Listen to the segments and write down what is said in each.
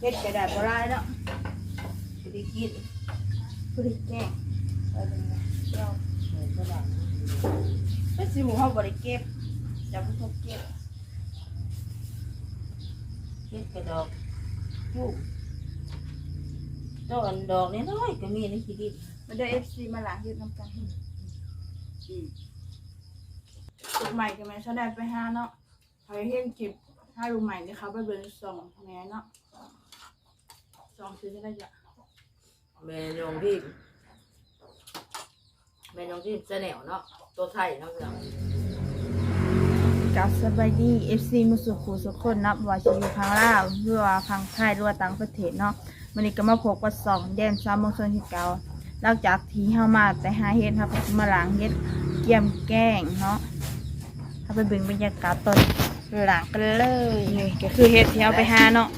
เฮ็ดกระดาษบ่ได้เนาะบ่ได้กินบ่ได้แกงไปเป็นไงเจ้าเหมือนฝรั่งเป็นสิหมูเฮาบ่ได้เก็บจะบ่ต้องเก็บเฮ็ดกระดอกผู้ดอกอันดอกน้อยๆก็มีในขี้ดินมาได้ FC มาล้างเฮ็ดนำกันอืมลูกใหม่ก็แม่ชอบได้ไปหาเนาะใครเห็นคลิปถ้าลูกใหม่นี่เขาไปเบิ่งส่องแม่เนาะ ส่องซื้อได้จ้ะแม่ยองพี่แม่ยองพี่เสนวเนาะตัวไทยเนาะพี่น้องกับสบายดี FC มุสุขุสุกคนนับว่าจะอยู่พังลาวหรือว่าพังไทยหรือว่าต่างประเทศเนาะวันนี้ก็มาพบกับสองแดนซ้ำมงคลที่เก่าหลังจากที่เฮามาแต่หาเฮ็ดครับมาล้างเฮ็ดเกี่ยมแกงเนาะถ้าไปเบิ่งบรรยากาศตอนหลังกันเลยนี่ก็คือเฮ็ดที่เอาไปหาเนาะ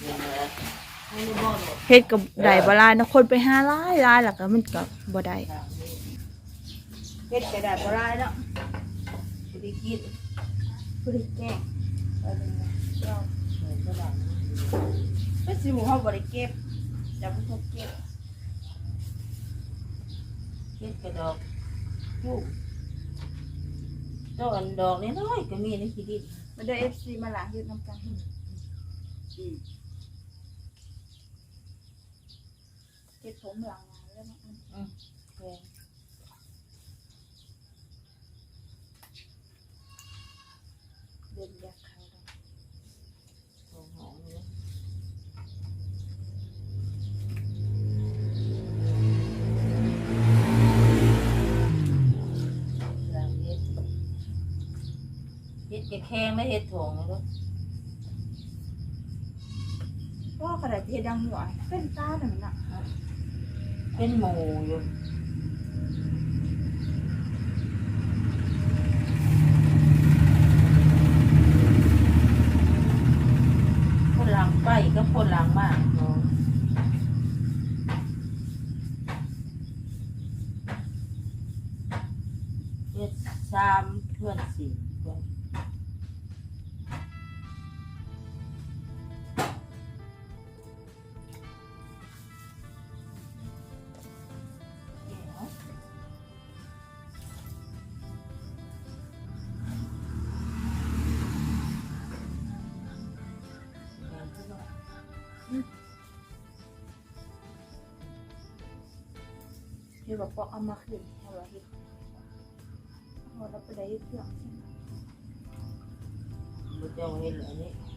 เนี่ยนะไม่รู้บ่หมด เฮ็ดกับได้บ่หลายนะคนไปหาหลายหลายแล้วก็มันก็บ่ได้เฮ็ดก็ได้บ่หลายเนาะบ่ได้กินบ่ได้แกงไปเป็นไงเจ้าเหมือนฝรั่งเป็นสิหมูเฮาบ่ได้เก็บจะบ่ต้องเก็บเฮ็ดกระดอกผู้ดอกอันดอกน้อยๆก็มีในขี้ดินมาได้ FC มาหลางเฮ็ดนำกันอืม เฮ็ดผมล้างงานแล้วเนาะอืมอืมแพงเดินอยากเข้าดอกของหอมเลยล้างเฮ็ดเฮ็ดกระแข้งไม่เฮ็ดถงเลยว่าก็ได้เฮ็ดดังหัวเป็นตาหนึ่งน่ะ เป็นหมูอยู่ เฮ็ดบ่พอเอ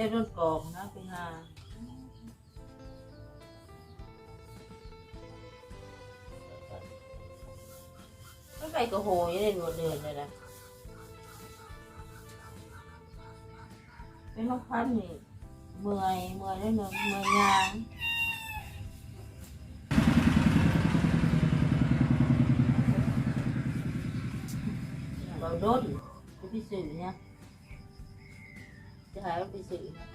เทพรถกองนะไปหาไม่ไปก็โหยได้รวดเดินเจะหาไปสื่อนะ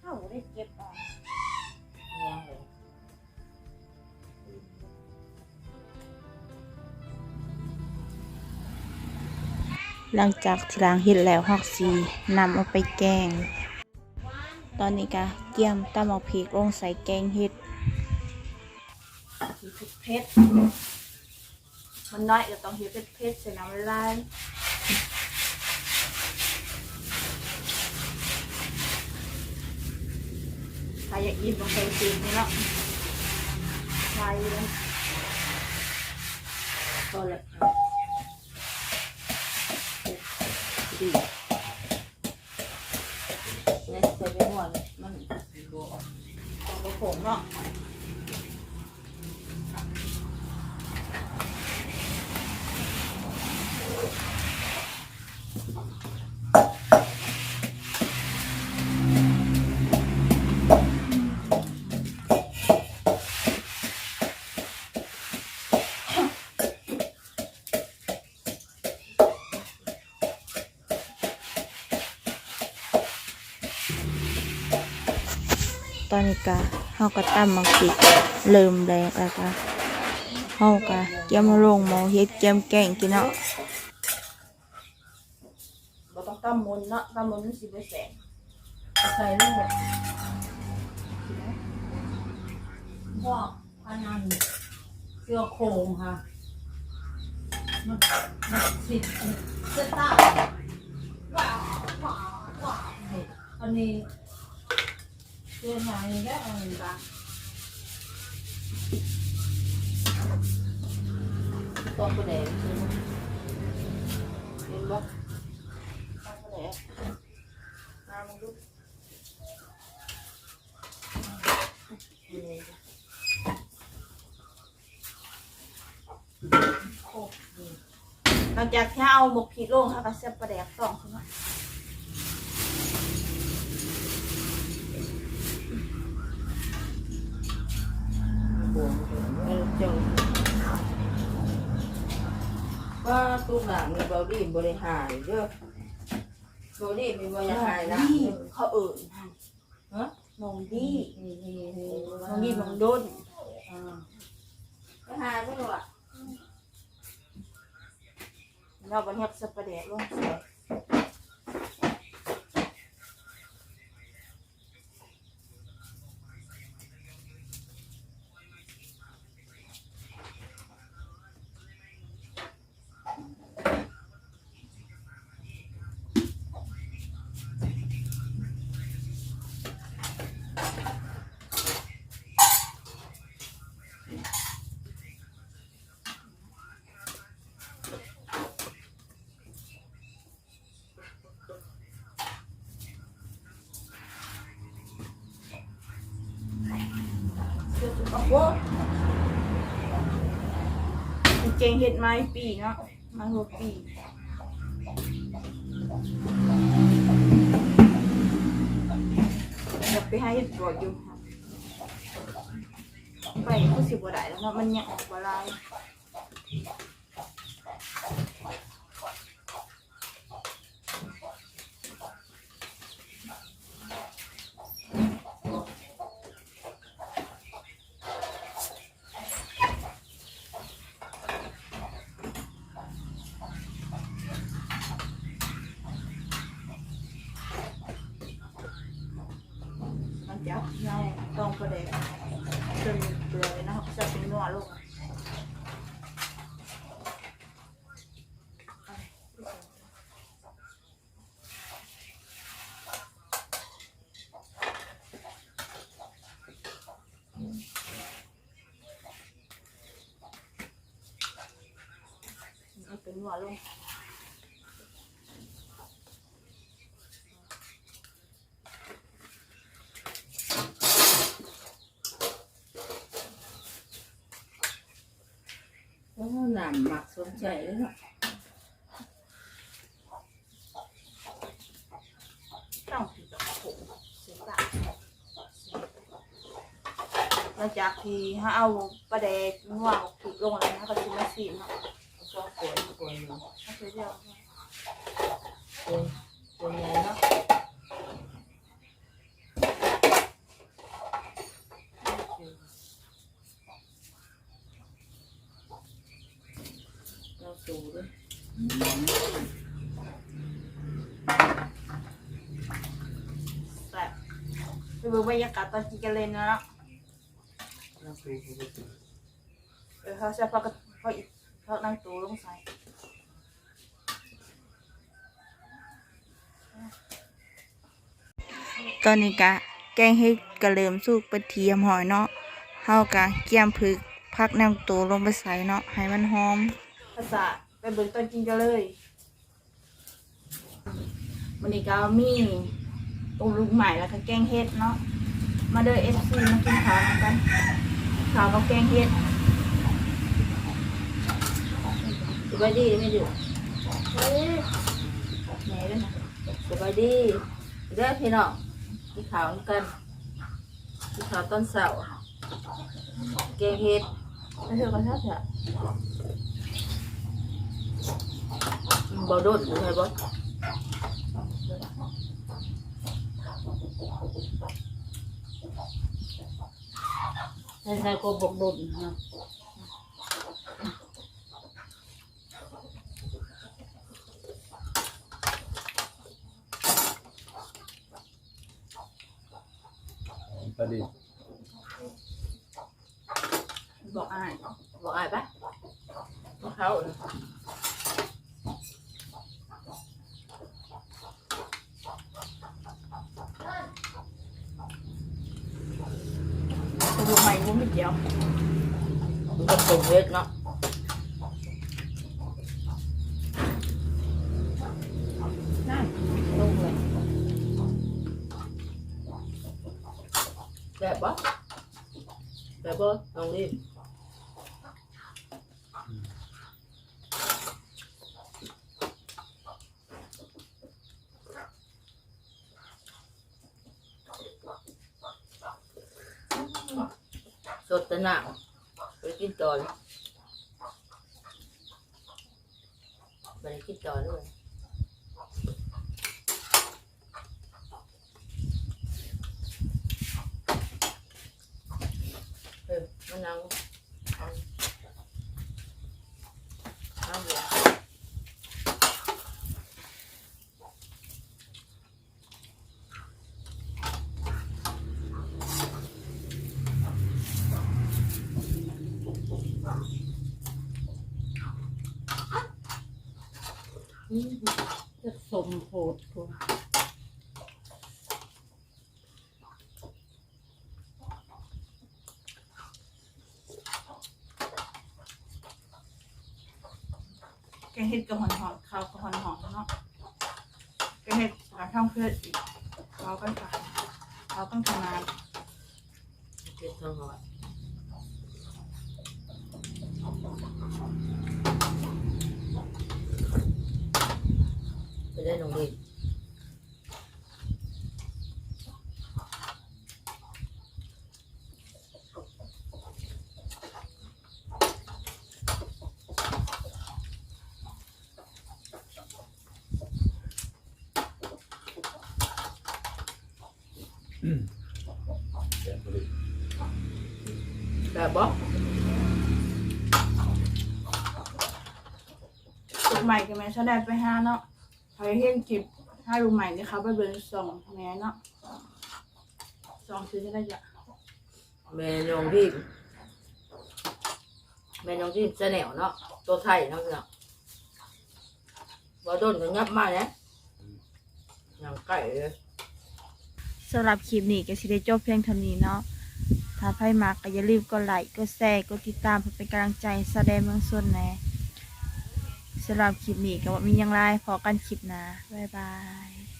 เฮาได้เก็บเอายังเลยหลังจากที่ล้างเฮ็ดแล้วฮอกซีนำเอาไปแกง ตอนนี้ก็เกี่ยมตำเอาพริกลงใส่แกงเฮ็ดพริกเผ็ด มันน้อยก็ต้องเฮ็ดเผ็ดๆใส่น้ำลายถ้าอยากอิ่มต้องใส่ซีนนี่เนาะใส่เลยก็ละ อนนี้ก็เฮาก็ตั้มมังสิเริ่มแรงแล้วก็เฮาก็เกี่ยมมาลงหมอเฮ็ดเกี่ยมแกงกินเนาะบ่ต้องตั้มมุนเนาะตั้มมุนมันสิบ่แสงเอาใส่ลงหมดพ่ออันนั้นเสื้อโครงค่ะมันมันสิเสื้อตาว้าวว้าวว้าวนี่อันนี้ เสื้อไหนแล้วอันนี้บ้างต้องไปไหนเห็นบ่ต้งไปไหนมามึงดูนี่โอ้นี่หลังจากที่เอาหมกผิดลงค่ะก็เสียบปลาแดกสองใช่ไหมเออเจ้าว่า ตู้หนังมีบอดี้บริหารเด้อบอดี้มีบริหารนะนี่เขาเอิ่นฮะน้องดีนี่นี่นี่น้องดีน้องด้นอ่าบริหารไม่หรอกเราบันเทียบเสียบปลาแดกลงใส่โอ้ โหเจงเห็ดไม้ปีเนาะไม้หัวปีอยากไปให้เห็ดบวอยู่ไปก็สิบกว่ได้แล้วเนาะมันยังออกมาลาย จากที่เราต้องประเดกจนเกลือเลยนะจะเป็นนัวลูกเป็นนัวลูก นามหมักสนใจเลยเนาะต้องผิดกับผมเสียสละหลังจากที่ถ้าเอาประเดกนัวผิดลงแล้วนะก็จะมาสีเนาะชอบกวนกวนอยู่ถ้าเดียวกวนกวนใหญ่เนาะเราสูด้วย แบบ ไปดูบรรยากาศตอนกินกันเลยนะเนาะเราสูด้วยเออเขาจะพักกันพักอีกพักนั่งตัวลงใส่ตอนนี้กะแกงเฮ็ดกระเหลิมสุกไปเทียมหอยเนาะเฮากะเกี่ยมผึกพักนั่งตัวลงไปใส่เนาะให้มันหอมภาษาไปเบิ่งตอนกินกันเลยวันนี้ก็มี ต้มลูกใหม่แล้วก็แกงเฮ็ดเนาะมาเด้อเอฟซีมากินข้าวนำกันข้าวกับแกงเฮ็ดสบายดีไม่ดื้อแหน่ด้วยนะสบายดีเด้อพี่น้องกินข้าวกันกินข้าวตอนเช้าแกงเห็ดแล้วเธอก็ชอบเถอะบ่โดนอยู่ไงบ่ ใช้ใช้โคบกดุนเนาะปลาดิบบอกอ้ายบอกอายปะบอกเขา เนอะตัวใหม่ก็ไม่เกี่ยว มันก็ตรงเล็กเนาะ นั่น ตรงเลยแบบปะแบบปะลองดิสดแต่หนักไปกินต่อเลยไปกินต่อด้วยเออมะนาวเอาเอาเดี๋ยวอืม จะสมโพดตัวแกงเห็ดกับหอนหอนข้าวกับหอนหอนเนาะแกงเห็ดกับข้าวเพื่อนอีกเราก็จะเราต้องทำงาน เก็บทองหอด ไปได้น้องดินแกงปลาดิบแบบบอกตัวใหม่กับแม่ชาแดนไปห้าเนาะ ใครเห็นคลิปถ้าดูใหม่เนี่ยเขาไปเบิร์นสองแม่เนาะสองซื้อจะได้จะแม่น้องดินแม่น้องดินจะแนวเนาะตัวไทยเนาะเนาะบ่โดนก็งับมาเนี่ยอย่างไก่เลยสำหรับคลิปนี้ก็สิได้จบเพียงเท่านี้เนาะถ้าใครมักก็อย่าลืมกดไลค์กดแชร์กดติดตามเพื่อเป็นกำลังใจแสดงเมืองส่วนแหน่ สำหรับคลิปนี้ก็บ่มีหยังไรพอกันคลิปหนะบ๊ายบาย